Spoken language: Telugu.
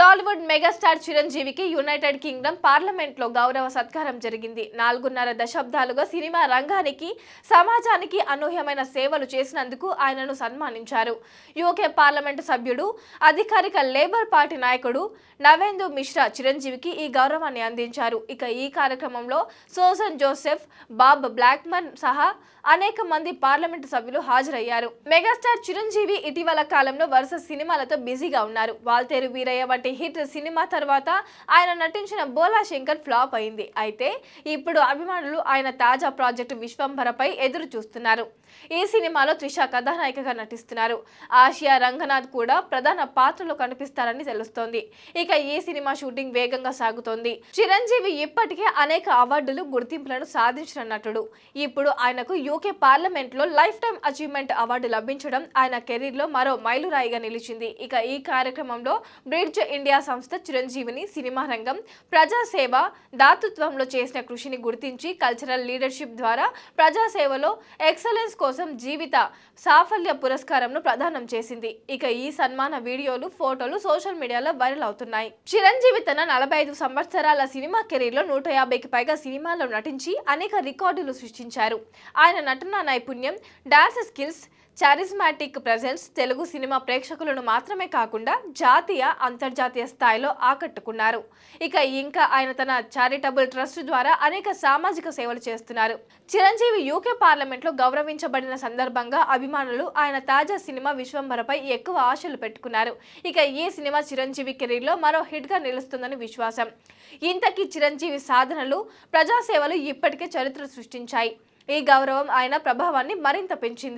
టాలీవుడ్ మెగాస్టార్ చిరంజీవికి యునైటెడ్ కింగ్డమ్ పార్లమెంట్లో గౌరవ సత్కారం జరిగింది. నాలుగున్నర దశాబ్దాలుగా సినిమా రంగానికి సమాజానికి అనూహ్యమైన సేవలు చేసినందుకు ఆయనను సన్మానించారు. యూకే పార్లమెంటు సభ్యుడు అధికారిక లేబర్ పార్టీ నాయకుడు నవేందు మిశ్రా చిరంజీవికి ఈ గౌరవాన్ని అందించారు. ఇక ఈ కార్యక్రమంలో సోసన్ జోసెఫ్ బాబ్ బ్లాక్మన్ సహా అనేక మంది పార్లమెంటు సభ్యులు హాజరయ్యారు. మెగాస్టార్ చిరంజీవి ఇటీవల కాలంలో వరుస సినిమాలతో బిజీగా ఉన్నారు. వాల్తేరు వీరయ్య వంటి హిట్ సినిమా తర్వాత ఆయన నటించిన బోలా శంకర్ ఫ్లాప్ అయింది. అయితే ఇప్పుడు అభిమానులు ఆయన తాజా ప్రాజెక్టు విశ్వంభరపై ఎదురు చూస్తున్నారు. ఈ సినిమాలో త్రిష కథానాయికగా నటిస్తున్నారు. ఆసియా రంగనాథ్ కూడా ప్రధాన పాత్రలో కనిపిస్తారని తెలుస్తోంది. ఇక ఈ సినిమా షూటింగ్ వేగంగా సాగుతోంది. చిరంజీవి ఇప్పటికే అనేక అవార్డులు గుర్తింపులను సాధించిన నటుడు. ఇప్పుడు ఆయనకు యూకే పార్లమెంట్లో లైఫ్ టైం అచీవ్మెంట్ అవార్డు లభించడం ఆయన కెరీర్లో మరో మైలురాయిగా నిలిచింది. ఇక ఈ కార్యక్రమంలో బ్రిడ్జ్ ఇండియా సంస్థ చిరంజీవిని సినిమా రంగం ప్రజాసేవ దాతృత్వంలో చేసిన కృషిని గుర్తించి కల్చరల్ లీడర్షిప్ ద్వారా ప్రజాసేవలో ఎక్సలెన్స్ కోసం జీవిత సాఫల్య పురస్కారంను ప్రదానం చేసింది. ఇక ఈ సన్మాన వీడియోలు ఫోటోలు సోషల్ మీడియాలో వైరల్ అవుతున్నాయి. చిరంజీవి తన నలభై ఐదు సంవత్సరాల సినిమా కెరీర్లో నూట యాభైకి పైగా సినిమాల్లో నటించి అనేక రికార్డులు సృష్టించారు. ఆయన నటనా నైపుణ్యం dance skills charismatic presence Telugu cinema ప్రేక్షకులను మాత్రమే కాకుండా జాతీయ అంతర్జాతీయ స్థాయిలో ఆకట్టుకున్నారు. ఇక ఇంకా ఆయన తన చారిటబుల్ ట్రస్ట్ ద్వారా అనేక సామాజిక సేవలు చేస్తున్నారు. చిరంజీవి యూకే పార్లమెంట్లో గౌరవించబడిన సందర్భంగా అభిమానులు ఆయన తాజా సినిమా విశ్వంభరపై ఎక్కువ ఆశలు పెట్టుకున్నారు. ఇక ఈ సినిమా చిరంజీవి కెరీర్లో మరో హిట్గా నిలుస్తుందని విశ్వాసం. ఇంతకీ చిరంజీవి సాధనలు ప్రజాసేవలు ఇప్పటికే చరిత్ర సృష్టించాయి. ఈ గౌరవం ఆయన ప్రభావాన్ని మరింత పెంచింది.